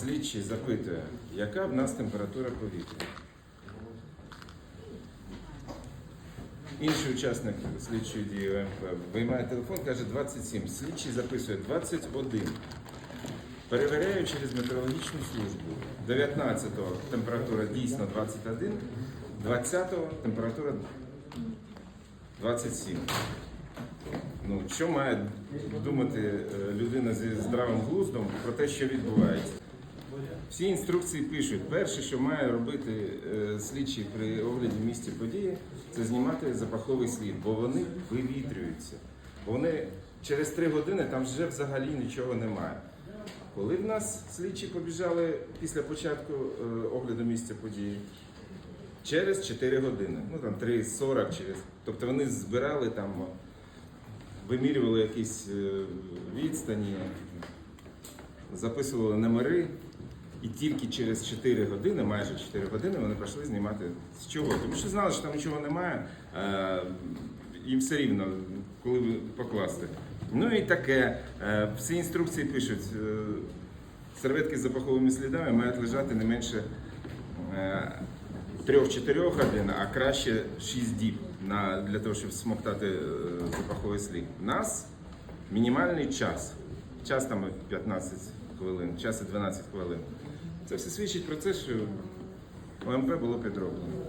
Слідчий запитує, яка в нас температура повітря. Інший учасник слідчої дії ОМП виймає телефон, каже 27. Слідчий записує 21. Перевіряю через метеорологічну службу. 19-го температура дійсно 21, 20-го температура 27. Ну, що має думати е, людина зі здравим глуздом про те, що відбувається? Всі інструкції пишуть, перше, що має робити е, слідчий при огляді в місці події, це знімати запаховий слід, бо вони вивітрюються. Вони через три години там вже взагалі нічого немає. Коли в нас слідчі побіжали після початку е, огляду місця події? Через 4 години, ну там 3.40 через. Тобто вони збирали там, вимірювали якісь е, відстані, записували номери, і тільки через 4 години, майже 4 години, вони прийшли знімати з чого. Тому що знали, що там нічого немає, е, їм все рівно, коли покласти. Ну і таке. Е, Всі інструкції пишуть, е, серветки з запаховими слідами мають лежати не менше. е, 3-4 годин, а краще 6 діб для того, щоб смоктати запаховий слід. У нас мінімальний час. Час там 15 хвилин, час і 12 хвилин. Це все свідчить про те, що ОМП було підроблено.